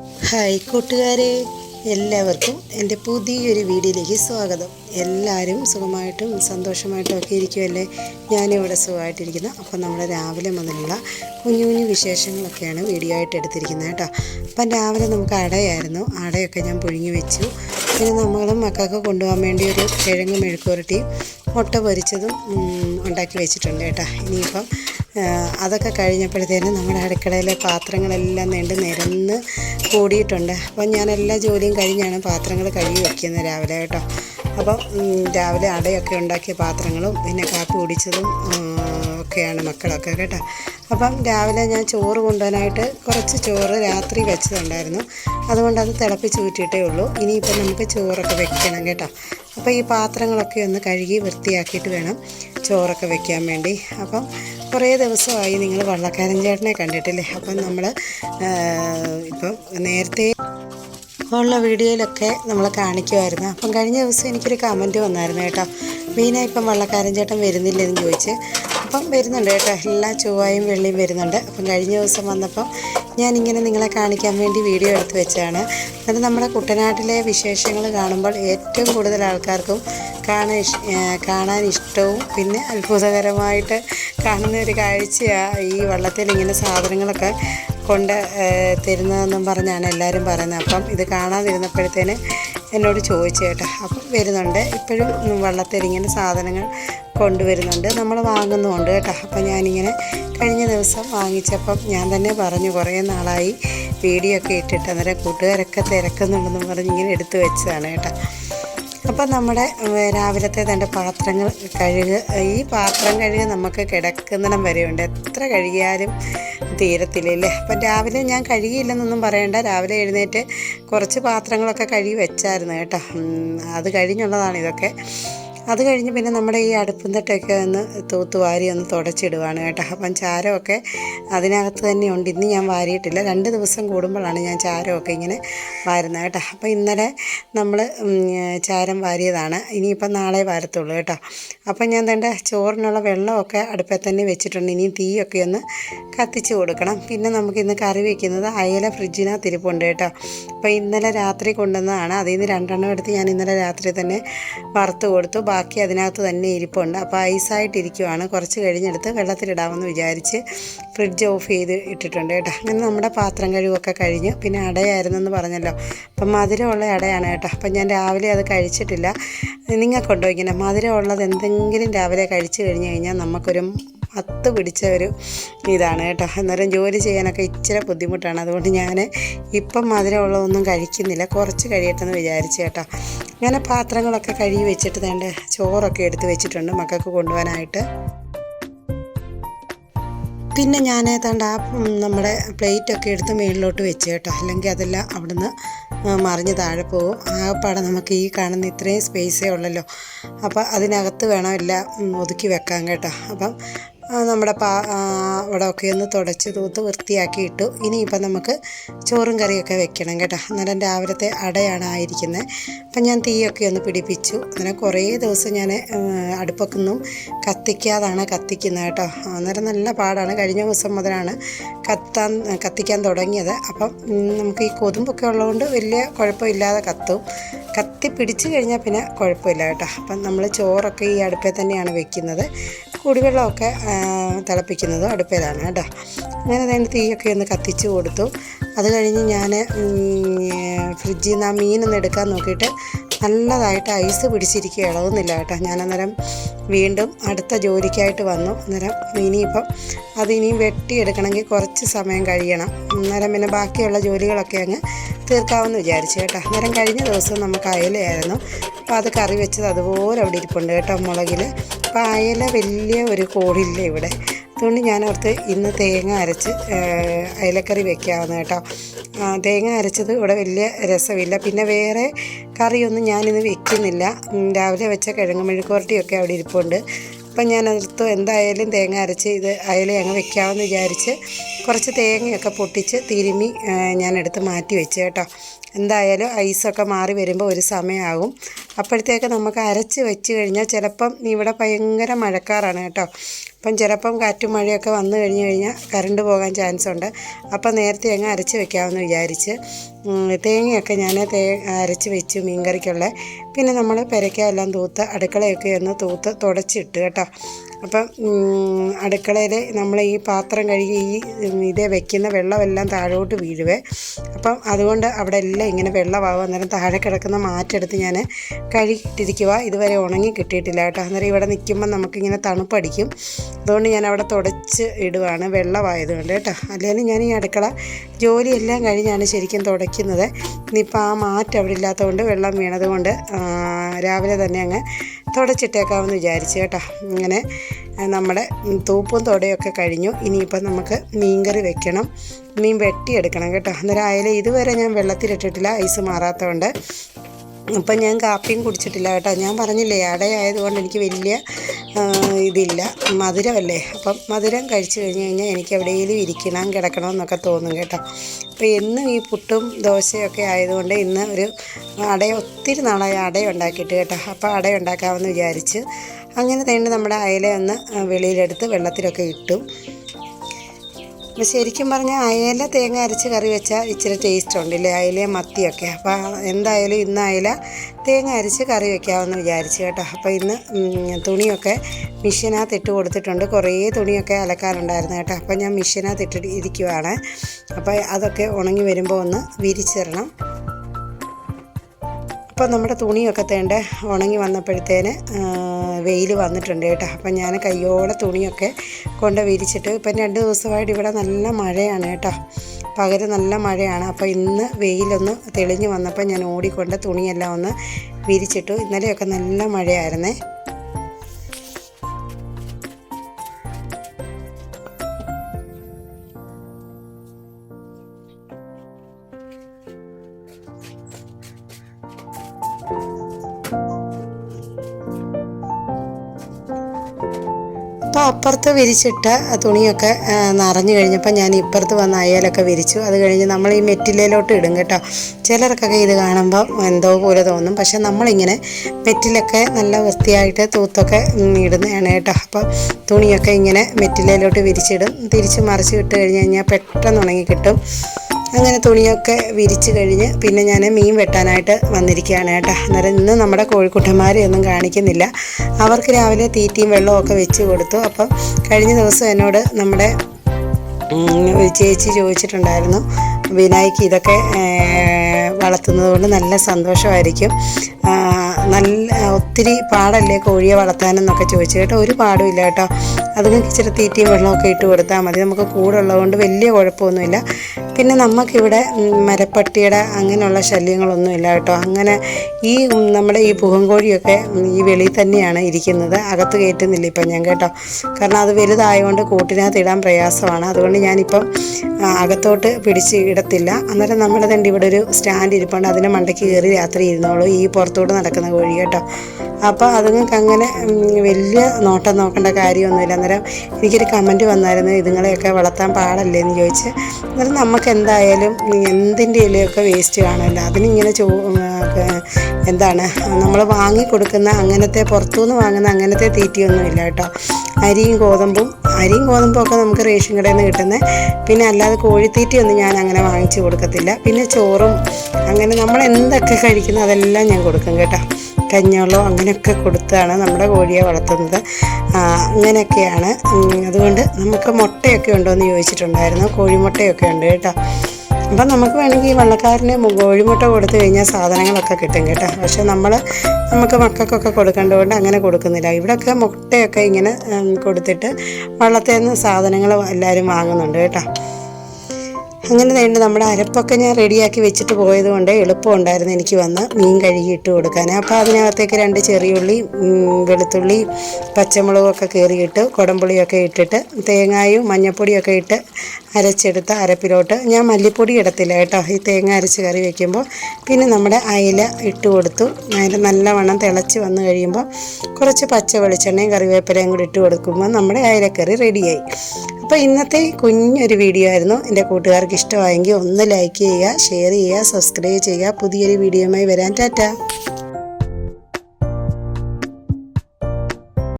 Hi കൂട്ടുകാരെ എല്ലാവർക്കും എന്റെ പുതിയൊരു വീഡിയോയിലേക്ക് സ്വാഗതം. എല്ലാവരും സുഖമായിട്ടും സന്തോഷമായിട്ടും ഒക്കെ ഇരിക്കുമല്ലേ ഞാനിവിടെ സുഖമായിട്ടിരിക്കുന്നു. അപ്പം നമ്മൾ രാവിലെ മുതലുള്ള കുഞ്ഞു കുഞ്ഞു വിശേഷങ്ങളൊക്കെയാണ് വീഡിയോ ആയിട്ട് എടുത്തിരിക്കുന്നത് കേട്ടോ. അപ്പം രാവിലെ നമുക്ക് അടയായിരുന്നു. അടയൊക്കെ ഞാൻ പുഴുങ്ങി വെച്ചു. പിന്നെ നമ്മളും മക്കൾക്ക് കൊണ്ടുപോകാൻ വേണ്ടി ഒരു കിഴങ്ങ് മെഴുക്കുരട്ടി മുട്ട പൊരിച്ചതും ഉണ്ടാക്കി വെച്ചിട്ടുണ്ട് കേട്ടോ. ഇനിയിപ്പം അതൊക്കെ കഴിഞ്ഞപ്പോഴത്തേനും നമ്മുടെ അടുക്കളയിലെ പാത്രങ്ങളെല്ലാം നീണ്ട് നിരന്ന് കൂടിയിട്ടുണ്ട്. അപ്പം ഞാൻ എല്ലാ ജോലിയും കഴിഞ്ഞാണ് പാത്രങ്ങൾ കഴുകി വയ്ക്കുന്നത് രാവിലെ കേട്ടോ. അപ്പം രാവിലെ അടയൊക്കെ ഉണ്ടാക്കിയ പാത്രങ്ങളും പിന്നെ കാപ്പി കുടിച്ചതും ഒക്കെയാണ് മക്കളൊക്കെ കേട്ടോ. അപ്പം രാവിലെ ഞാൻ ചോറ് കൊണ്ടുപോകാനായിട്ട് കുറച്ച് ചോറ് രാത്രി വെച്ചതുണ്ടായിരുന്നു. അതുകൊണ്ട് അത് തിളപ്പിച്ച് ഊറ്റിയിട്ടേ ഉള്ളൂ. ഇനിയിപ്പം നമുക്ക് ചോറൊക്കെ വെക്കണം കേട്ടോ. അപ്പോൾ ഈ പാത്രങ്ങളൊക്കെ ഒന്ന് കഴുകി വൃത്തിയാക്കിയിട്ട് വേണം ചോറൊക്കെ വെക്കാൻ വേണ്ടി. അപ്പം കുറേ ദിവസമായി നിങ്ങൾ വള്ളക്കാരൻ ചേട്ടനെ കണ്ടിട്ടില്ലേ? അപ്പം നമ്മൾ ഇപ്പം നേരത്തെ ഉള്ള വീഡിയോയിലൊക്കെ നമ്മൾ കാണിക്കുമായിരുന്നു. അപ്പം കഴിഞ്ഞ ദിവസം എനിക്കൊരു കമന്റ് വന്നായിരുന്നു കേട്ടോ. മീന ഇപ്പം വള്ളക്കാരൻ ചേട്ടൻ വരുന്നില്ലെന്ന് ചോദിച്ച്. അപ്പം വരുന്നുണ്ട് കേട്ടോ. എല്ലാ ചൊവ്വായും വെള്ളിയും വരുന്നുണ്ട്. അപ്പം കഴിഞ്ഞ ദിവസം വന്നപ്പം ഞാനിങ്ങനെ നിങ്ങളെ കാണിക്കാൻ വേണ്ടി വീഡിയോ എടുത്ത് വെച്ചാണ് എന്നിട്ട് നമ്മുടെ കുട്ടനാട്ടിലെ വിശേഷങ്ങൾ കാണുമ്പോൾ ഏറ്റവും കൂടുതൽ ആൾക്കാർക്കും കാണാൻ ഇഷ് കാണാൻ ഇഷ്ടവും പിന്നെ അത്ഭുതകരമായിട്ട് കാണുന്ന ഒരു കാഴ്ചയാണ് ഈ വള്ളത്തിൽ ഇങ്ങനെ സാധനങ്ങളൊക്കെ കൊണ്ട് തരുന്നതെന്നും പറഞ്ഞാണ് എല്ലാവരും പറയുന്നത്. അപ്പം ഇത് കാണാതിരുന്നപ്പോഴത്തേന് എന്നോട് ചോദിച്ചു കേട്ടോ. അപ്പം വരുന്നുണ്ട്. ഇപ്പോഴും വള്ളത്തിൽ ഇങ്ങനെ സാധനങ്ങൾ കൊണ്ടുവരുന്നുണ്ട്. നമ്മൾ വാങ്ങുന്നുമുണ്ട് കേട്ടോ. അപ്പം ഞാനിങ്ങനെ കഴിഞ്ഞ ദിവസം വാങ്ങിച്ചപ്പം ഞാൻ തന്നെ പറഞ്ഞു കുറേ നാളായി വീഡിയോ ഒക്കെ ഇട്ടിട്ട് അന്നേരം കൂട്ടുകാരൊക്കെ തിരക്കുന്നുണ്ടെന്നും പറഞ്ഞ് ഇങ്ങനെ എടുത്തു വെച്ചതാണ് കേട്ടോ. അപ്പം നമ്മുടെ രാവിലത്തെ തന്റെ പാത്രങ്ങൾ കഴുകുക ഈ പാത്രം കഴുകുക നമുക്ക് കിടക്കുന്നിടം വരെയുണ്ട്. എത്ര കഴുകിയാലും തീരത്തില്ലല്ലേ അപ്പം രാവിലെ ഞാൻ കഴുകിയില്ലെന്നൊന്നും പറയണ്ട. രാവിലെ എഴുന്നേറ്റ് കുറച്ച് പാത്രങ്ങളൊക്കെ കഴുകി വെച്ചായിരുന്നു കേട്ടോ. അത് കഴിഞ്ഞുള്ളതാണ് ഇതൊക്കെ. അത് കഴിഞ്ഞ് പിന്നെ നമ്മുടെ ഈ അടുപ്പും തട്ടൊക്കെ ഒന്ന് തൂത്ത് വാരി ഒന്ന് തുടച്ചിടുവാണ് കേട്ടോ. അപ്പം ചാരമൊക്കെ അതിനകത്ത് തന്നെ ഉണ്ട്. ഇന്ന് ഞാൻ വാരിയിട്ടില്ല. രണ്ട് ദിവസം കൂടുമ്പോഴാണ് ഞാൻ ചാരമൊക്കെ ഇങ്ങനെ വാരുന്നത് കേട്ടോ. അപ്പോൾ ഇന്നലെ നമ്മൾ ചാരം വാരിയതാണ്. ഇനിയിപ്പം നാളെ വാരത്തുള്ളൂ കേട്ടോ. അപ്പം ഞാൻ തന്റെ ചോറിനുള്ള വെള്ളമൊക്കെ അടുപ്പിൽ തന്നെ വെച്ചിട്ടുണ്ട്. ഇനി തീയൊക്കെ ഒന്ന് കത്തിച്ച് കൊടുക്കണം. പിന്നെ നമുക്ക് ഇന്ന് കറി വയ്ക്കുന്നത് അയല ഫ്രിഡ്ജിനകത്ത് ഇരിപ്പുണ്ട് കേട്ടോ. അപ്പോൾ ഇന്നലെ രാത്രി കൊണ്ടുവന്നതാണ്. അതിൽ നിന്ന് രണ്ടെണ്ണം എടുത്ത് ഞാൻ ഇന്നലെ രാത്രി തന്നെ വറുത്ത് കൊടുത്തു. ബാക്കി അതിനകത്ത് തന്നെ ഇരിപ്പുണ്ട്. അപ്പോൾ ഐസായിട്ടിരിക്കുവാണ്. കുറച്ച് കഴിഞ്ഞെടുത്ത് വെള്ളത്തിലിടാമെന്ന് വിചാരിച്ച് ഫ്രിഡ്ജ് ഓഫ് ചെയ്ത് ഇട്ടിട്ടുണ്ട് കേട്ടോ. അങ്ങനെ നമ്മുടെ പാത്രം കഴിവൊക്കെ കഴിഞ്ഞ്. പിന്നെ അടയായിരുന്നെന്ന് പറഞ്ഞല്ലോ. അപ്പം മധുരമുള്ള അടയാണ് കേട്ടോ. അപ്പം ഞാൻ രാവിലെ അത് കഴിച്ചിട്ടില്ല. നിങ്ങൾക്കുണ്ടോ ഇങ്ങനെ മധുരമുള്ളത് എന്തെങ്കിലും രാവിലെ കഴിച്ചു കഴിഞ്ഞ് കഴിഞ്ഞാൽ നമുക്കൊരു മത്ത് പിടിച്ച ഒരു ഇതാണ് കേട്ടോ. അന്നേരം ജോലി ചെയ്യാനൊക്കെ ഇച്ചിരി ബുദ്ധിമുട്ടാണ്. അതുകൊണ്ട് ഞാൻ ഇപ്പം മധുരമുള്ളതൊന്നും കഴിക്കുന്നില്ല. കുറച്ച് കഴിയട്ടെന്ന് വിചാരിച്ചു കേട്ടോ. അങ്ങനെ പാത്രങ്ങളൊക്കെ കഴുകി വെച്ചിട്ട് തേണ്ട ചോറൊക്കെ എടുത്ത് വെച്ചിട്ടുണ്ട് മക്കൾക്ക് കൊണ്ടുപോകാനായിട്ട് പിന്നെ ഞാൻ ഏതാണ്ട് ആ നമ്മുടെ പ്ലേറ്റൊക്കെ എടുത്ത് മുകളിലോട്ട് വെച്ച് കേട്ടോ. അല്ലെങ്കിൽ അതെല്ലാം അവിടുന്ന് മറിഞ്ഞ് താഴെ പോകും. ആകപ്പാടെ നമുക്ക് ഈ കാണുന്ന ഇത്രയും സ്പേസേ ഉള്ളല്ലോ. അപ്പോൾ അതിനകത്ത് വേണം എല്ലാം ഒതുക്കി വെക്കാൻ കേട്ടോ. അപ്പം നമ്മുടെ പാ അവിടെയൊക്കെ ഒന്ന് തുടച്ച് തൂത്ത് വൃത്തിയാക്കി ഇട്ടു. ഇനിയിപ്പം നമുക്ക് ചോറും കറിയൊക്കെ വെക്കണം കേട്ടോ. അന്നേരം രാവിലത്തെ അടയാണ് ആയിരിക്കുന്നത്. അപ്പം ഞാൻ തീയൊക്കെ ഒന്ന് പിടിപ്പിച്ചു. അന്നേരം കുറേ ദിവസം ഞാൻ അടുപ്പൊക്കെ ഒന്നും കത്തിക്കാതാണ് കത്തിക്കുന്നത് കേട്ടോ. അന്നേരം നല്ല പാടാണ്. കഴിഞ്ഞ ദിവസം മുതലാണ് കത്താൻ കത്തിക്കാൻ തുടങ്ങിയത്. അപ്പം നമുക്ക് ഈ കൊതുമ്പൊക്കെ ഉള്ളതുകൊണ്ട് വലിയ കുഴപ്പമില്ലാതെ കത്തും. കത്തി പിടിച്ചു കഴിഞ്ഞാൽ പിന്നെ കുഴപ്പമില്ല കേട്ടോ. അപ്പം നമ്മൾ ചോറൊക്കെ ഈ അടുപ്പിൽ തന്നെയാണ് വെക്കുന്നത്. കുടിവെള്ളമൊക്കെ തിളപ്പിക്കുന്നത് അടുപ്പേലാണ് കേട്ടോ. അങ്ങനെ അതിന് തീയൊക്കെ ഒന്ന് കത്തിച്ച് കൊടുത്തു. അത് കഴിഞ്ഞ് ഞാൻ ഫ്രിഡ്ജിൽ നിന്ന് ആ മീനൊന്ന് എടുക്കാൻ നോക്കിയിട്ട് നല്ലതായിട്ട് ഐസ് പിടിച്ചിരിക്കുക ഇളകുന്നില്ല കേട്ടോ. ഞാൻ അന്നേരം വീണ്ടും അടുത്ത ജോലിക്കായിട്ട് വന്നു. അന്നേരം ഇനിയിപ്പം അതിനിയും വെട്ടിയെടുക്കണമെങ്കിൽ കുറച്ച് സമയം കഴിയണം. അന്നേരം പിന്നെ ബാക്കിയുള്ള ജോലികളൊക്കെ അങ്ങ് തീർക്കാമെന്ന് വിചാരിച്ചു കേട്ടോ. അന്നേരം കഴിഞ്ഞ ദിവസം നമുക്ക് അയലയായിരുന്നു. അപ്പോൾ അത് കറി വെച്ചത് അതുപോലെ അവിടെ ഇരിപ്പുണ്ട് കേട്ടോ മുളകിൽ അപ്പോൾ അയല വലിയ ഒരു കോടില്ല ഇവിടെ. അതുകൊണ്ട് ഞാൻ ഓർത്ത് ഇന്ന് തേങ്ങ അരച്ച് അയലക്കറി വെക്കാമെന്ന് കേട്ടോ. തേങ്ങ അരച്ചത് ഇവിടെ വലിയ രസമില്ല. പിന്നെ വേറെ കറിയൊന്നും ഞാനിന്ന് വെക്കുന്നില്ല. രാവിലെ വെച്ച കിഴങ്ങ് മെഴുക്കുവരട്ടിയൊക്കെ അവിടെ ഇരിപ്പുണ്ട്. അപ്പം ഞാൻ അതിർത്ത് എന്തായാലും തേങ്ങ അരച്ച് ഇത് അയല അങ്ങ് വെക്കാമെന്ന് വിചാരിച്ച് കുറച്ച് തേങ്ങയൊക്കെ പൊട്ടിച്ച് തിരുമി ഞാനെടുത്ത് മാറ്റി വെച്ച് കേട്ടോ. എന്തായാലും ഐസൊക്കെ മാറി വരുമ്പോൾ ഒരു സമയമാകും അപ്പോഴത്തേക്ക് നമുക്ക് അരച്ച് വെച്ച് കഴിഞ്ഞാൽ ചിലപ്പം ഇവിടെ ഭയങ്കര മഴക്കാറാണ് കേട്ടോ. അപ്പം ചിലപ്പം കാറ്റും മഴയൊക്കെ വന്നു കഴിഞ്ഞ് കഴിഞ്ഞാൽ കറണ്ട് പോകാൻ ചാൻസ് ഉണ്ട്. അപ്പം നേരത്തെ അങ്ങ് അരച്ച് വെക്കാമെന്ന് വിചാരിച്ച് തേങ്ങയൊക്കെ ഞാൻ തേ അരച്ച് വെച്ചു മീൻകറിക്കുള്ള. പിന്നെ നമ്മൾ പെരയ്ക്കെല്ലാം തൂത്ത് അടുക്കളയൊക്കെ ഒന്ന് തൂത്ത് തുടച്ചിട്ട് കേട്ടോ. അപ്പം അടുക്കളയിൽ നമ്മൾ ഈ പാത്രം കഴുകി ഈ ഇതേ വെക്കുന്ന വെള്ളമെല്ലാം താഴോട്ട് വീഴുവേ. അപ്പം അതുകൊണ്ട് അവിടെ എല്ലാം ഇങ്ങനെ വെള്ളമാവുക അന്നേരം താഴെ കിടക്കുന്ന മാറ്റെടുത്ത് ഞാൻ കഴുകിയിട്ടിരിക്കുക ഇതുവരെ ഉണങ്ങി കിട്ടിയിട്ടില്ല കേട്ടോ. അന്നേരം ഇവിടെ നിൽക്കുമ്പോൾ നമുക്കിങ്ങനെ തണുപ്പടിക്കും. അതുകൊണ്ട് ഞാൻ അവിടെ തുടച്ച് ഇടുവാണ് വെള്ളമായതുകൊണ്ട് കേട്ടോ. അല്ലെങ്കിൽ ഞാൻ ഈ അടുക്കള ജോലിയെല്ലാം കഴിഞ്ഞാണ് ശരിക്കും തുടയ്ക്കുന്നത്. ഇനിയിപ്പോൾ ആ മാറ്റം അവിടെ ഇല്ലാത്തതുകൊണ്ട് വെള്ളം വീണതുകൊണ്ട് രാവിലെ തന്നെ അങ്ങ് തുടച്ചിട്ടേക്കാമെന്ന് വിചാരിച്ചു കേട്ടോ. ഇങ്ങനെ നമ്മുടെ തൂപ്പും തുടയൊക്കെ കഴിഞ്ഞു. ഇനിയിപ്പം നമുക്ക് മീൻകറി വെക്കണം. മീൻ വെട്ടിയെടുക്കണം കേട്ടോ. അന്നേരം അയല ഇതുവരെ ഞാൻ വെള്ളത്തിലിട്ടിട്ടില്ല. ഐസ് മാറാത്തതുകൊണ്ട് അപ്പം ഞാൻ കാപ്പിയും കുടിച്ചിട്ടില്ല കേട്ടോ. ഞാൻ പറഞ്ഞില്ലേ അടയായതുകൊണ്ട് എനിക്ക് വലിയ ഇതില്ല. മധുരമല്ലേ? അപ്പം മധുരം കഴിച്ചു കഴിഞ്ഞ് കഴിഞ്ഞാൽ എനിക്ക് എവിടെയെങ്കിലും ഇരിക്കണം കിടക്കണം എന്നൊക്കെ തോന്നും കേട്ടോ. അപ്പോൾ എന്നും ഈ പുട്ടും ദോശയൊക്കെ ആയതുകൊണ്ട് ഇന്ന് ഒരു അട ഒത്തിരി നാളായി അട ഉണ്ടാക്കിയിട്ട് കേട്ടോ. അപ്പോൾ അട ഉണ്ടാക്കാമെന്ന് വിചാരിച്ച് അങ്ങനെ തന്നെ നമ്മുടെ അയല ഒന്ന് വെളിയിലെടുത്ത് വെള്ളത്തിലൊക്കെ ഇട്ടു. ശരിക്കും പറഞ്ഞാൽ അയല തേങ്ങ അരച്ച് കറി വെച്ചാൽ ഇച്ചിരി ടേസ്റ്റ് ഉണ്ടല്ലേ? അയലയും മത്തിയൊക്കെ. അപ്പോൾ എന്തായാലും ഇന്ന് അയല തേങ്ങ അരച്ച് കറി വെക്കാമെന്ന് വിചാരിച്ചു കേട്ടോ. അപ്പോൾ ഇന്ന് തുണിയൊക്കെ മിഷീനകത്ത് ഇട്ട് കൊടുത്തിട്ടുണ്ട്. കുറേ തുണിയൊക്കെ അലക്കാനുണ്ടായിരുന്നു കേട്ടോ. അപ്പോൾ ഞാൻ മിഷീനകത്ത് ഇട്ടിട്ട് ഇരിക്കുവാണ്. അപ്പോൾ അതൊക്കെ ഉണങ്ങി വരുമ്പോൾ ഒന്ന് വിരിച്ചിടണം. അപ്പോൾ നമ്മുടെ തുണിയൊക്കെ തേണ്ട ഉണങ്ങി വന്നപ്പോഴത്തേന് വെയിൽ വന്നിട്ടുണ്ട് കേട്ടോ. അപ്പം ഞാൻ കയ്യോടെ തുണിയൊക്കെ കൊണ്ട് വിരിച്ചിട്ട് ഇപ്പം രണ്ട് ദിവസമായിട്ട് ഇവിടെ നല്ല മഴയാണ് കേട്ടോ. പകരം നല്ല മഴയാണ്. അപ്പോൾ ഇന്ന് വെയിലൊന്ന് തെളിഞ്ഞ് വന്നപ്പോൾ ഞാൻ ഓടിക്കൊണ്ട് തുണിയെല്ലാം ഒന്ന് വിരിച്ചിട്ടു. ഇന്നലെയൊക്കെ നല്ല മഴയായിരുന്നേ. അപ്പോൾ അപ്പുറത്ത് വിരിച്ചിട്ട തുണിയൊക്കെ നിറഞ്ഞു കഴിഞ്ഞപ്പോൾ ഞാൻ ഇപ്പുറത്ത് വന്ന് അയലൊക്കെ വിരിച്ചു. അത് കഴിഞ്ഞ് നമ്മൾ ഈ മെറ്റിലയിലോട്ട് ഇടും കേട്ടോ. ചിലർക്കൊക്കെ ഇത് കാണുമ്പോൾ എന്തോ പോലെ തോന്നും. പക്ഷെ നമ്മളിങ്ങനെ മെറ്റിലൊക്കെ നല്ല വൃത്തിയായിട്ട് തൂത്തൊക്കെ ഇടുന്നതാണ് കേട്ടോ. അപ്പോൾ തുണിയൊക്കെ ഇങ്ങനെ മെറ്റിലയിലോട്ട് വിരിച്ചിടും. തിരിച്ച് മറിച്ച് ഇട്ട് കഴിഞ്ഞ് കഴിഞ്ഞാൽ പെട്ടെന്ന് ഉണങ്ങി കിട്ടും. അങ്ങനെ തുണിയൊക്കെ വിരിച്ച് കഴിഞ്ഞ് പിന്നെ ഞാൻ മീൻ വെട്ടാനായിട്ട് വന്നിരിക്കുകയാണ് കേട്ടോ. അന്നേരം ഇന്ന് നമ്മുടെ കോഴിക്കുട്ടന്മാരെ ഒന്നും കാണിക്കുന്നില്ല. അവർക്ക് രാവിലെ തീറ്റയും വെള്ളവും ഒക്കെ വെച്ച് കൊടുത്തു. അപ്പം കഴിഞ്ഞ ദിവസം എന്നോട് നമ്മുടെ ചേച്ചി ചോദിച്ചിട്ടുണ്ടായിരുന്നു വിനായിക്ക് ഇതൊക്കെ വളർത്തുന്നത് കൊണ്ട് നല്ല സന്തോഷമായിരിക്കും. നല്ല ഒത്തിരി പാടല്ലേ കോഴിയെ വളർത്താനെന്നൊക്കെ ചോദിച്ചു കേട്ടോ. ഒരു പാടുമില്ല കേട്ടോ. അതുങ്ങൾക്ക് ഇച്ചിരി തീറ്റയും വെള്ളമൊക്കെ ഇട്ട് കൊടുത്താൽ മതി. നമുക്ക് കൂടുള്ളതുകൊണ്ട് വലിയ കുഴപ്പമൊന്നുമില്ല. പിന്നെ നമുക്കിവിടെ മരപ്പട്ടിയുടെ അങ്ങനെയുള്ള ശല്യങ്ങളൊന്നും ഇല്ല കേട്ടോ. അങ്ങനെ ഈ നമ്മുടെ ഈ പൂവൻകോഴിയൊക്കെ ഉം, ഈ വെളിയിൽ തന്നെയാണ് ഇരിക്കുന്നത്. അകത്ത് കയറ്റുന്നില്ല ഇപ്പം ഞാൻ കേട്ടോ. കാരണം അത് വലുതായതുകൊണ്ട് കൂട്ടിനകത്ത് ഇടാൻ പ്രയാസമാണ്. അതുകൊണ്ട് ഞാനിപ്പം അകത്തോട്ട് പിടിച്ച് ഇടത്തില്ല. അന്നേരം നമ്മുടെ തന്നെ ഇവിടെ ഒരു സ്റ്റാൻഡ് ഇരിപ്പുണ്ട്. അതിനെ മണ്ടയ്ക്ക് കയറി രാത്രി ഇരുന്നോളൂ. ഈ പുറത്തോട്ട് നടക്കുന്ന കോഴി കേട്ടോ. അപ്പോൾ അതുങ്ങൾക്ക് അങ്ങനെ വലിയ നോട്ടം നോക്കേണ്ട കാര്യമൊന്നുമില്ല. അന്നേരം എനിക്കൊരു കമന്റ് വന്നായിരുന്നു ഇതുങ്ങളെയൊക്കെ വളർത്താൻ പാടല്ലേ? എന്ന് ചോദിച്ച് അന്നേരം നമുക്ക് എന്തായാലും എന്തിന്റെ ഇലയൊക്കെ വേസ്റ്റ് കാണുമല്ലോ? അതിനിങ്ങനെ ചോ എന്താണ് നമ്മൾ വാങ്ങിക്കൊടുക്കുന്ന അങ്ങനത്തെ പുറത്തുനിന്ന് വാങ്ങുന്ന അങ്ങനത്തെ തീറ്റിയൊന്നുമില്ല കേട്ടോ. അരിയും ഗോതമ്പും അരിയും ഗോതമ്പും ഒക്കെ നമുക്ക് റേഷൻ കടയിൽ നിന്ന് കിട്ടുന്നത് പിന്നെ അല്ലാതെ കോഴിത്തീറ്റയൊന്നും ഞാൻ അങ്ങനെ വാങ്ങിച്ചു കൊടുക്കത്തില്ല. പിന്നെ ചോറും അങ്ങനെ നമ്മൾ എന്തൊക്കെ കഴിക്കുന്നു അതെല്ലാം ഞാൻ കൊടുക്കും കേട്ടോ. കഞ്ഞവെള്ളം അങ്ങനെയൊക്കെ കൊടുത്താണ് നമ്മുടെ കോഴിയെ വളർത്തുന്നത്. അങ്ങനെയൊക്കെയാണ്. അതുകൊണ്ട് നമുക്ക് മുട്ടയൊക്കെ ഉണ്ടോ എന്ന് ചോദിച്ചിട്ടുണ്ടായിരുന്നു. കോഴിമുട്ടയൊക്കെ ഉണ്ട് കേട്ടോ. അപ്പം നമുക്ക് വേണമെങ്കിൽ ഈ വള്ളക്കാരന് കോഴിമുട്ട കൊടുത്തു കഴിഞ്ഞാൽ സാധനങ്ങളൊക്കെ കിട്ടും കേട്ടോ. പക്ഷെ നമ്മൾ നമുക്ക് മക്കൾക്കൊക്കെ കൊടുക്കേണ്ടതുകൊണ്ട് അങ്ങനെ കൊടുക്കുന്നില്ല. ഇവിടെയൊക്കെ മുട്ടയൊക്കെ ഇങ്ങനെ കൊടുത്തിട്ട് വള്ളത്തിൽ നിന്ന് സാധനങ്ങൾ എല്ലാവരും വാങ്ങുന്നുണ്ട് കേട്ടോ. അങ്ങനെ വേണ്ട നമ്മുടെ അരപ്പൊക്കെ ഞാൻ റെഡിയാക്കി വെച്ചിട്ട് പോയത് കൊണ്ട് എളുപ്പമുണ്ടായിരുന്നു എനിക്ക് വന്ന് മീൻ കഴുകിയിട്ട് കൊടുക്കാൻ. അപ്പോൾ അതിനകത്തേക്ക് രണ്ട് ചെറിയുള്ളി വെളുത്തുള്ളി പച്ചമുളകൊക്കെ കീറിയിട്ട് കുടംപുളിയൊക്കെ ഇട്ടിട്ട് തേങ്ങായും മഞ്ഞൾപ്പൊടിയൊക്കെ ഇട്ട് അരച്ചെടുത്ത അരപ്പിലോട്ട് ഞാൻ മല്ലിപ്പൊടി ഇടത്തില്ല കേട്ടോ. ഈ തേങ്ങ അരച്ച് കറി വയ്ക്കുമ്പോൾ പിന്നെ നമ്മുടെ അയില ഇട്ട് കൊടുത്തു. അയില നല്ലവണ്ണം തിളച്ച് വന്ന് കഴിയുമ്പോൾ കുറച്ച് പച്ച വെളിച്ചെണ്ണയും കറിവേപ്പിലയും കൂടി ഇട്ട് കൊടുക്കുമ്പോൾ നമ്മുടെ അയിലക്കറി റെഡിയായി. അപ്പോൾ ഇന്നത്തെ കുഞ്ഞൊരു വീഡിയോ ആയിരുന്നു. എന്റെ കൂട്ടുകാർക്ക് ഇഷ്ടമായെങ്കിൽ ഒന്ന് ലൈക്ക് ചെയ്യുക ഷെയർ ചെയ്യുക സബ്സ്ക്രൈബ് ചെയ്യുക. പുതിയൊരു വീഡിയോയുമായി വരാൻ ടാറ്റ.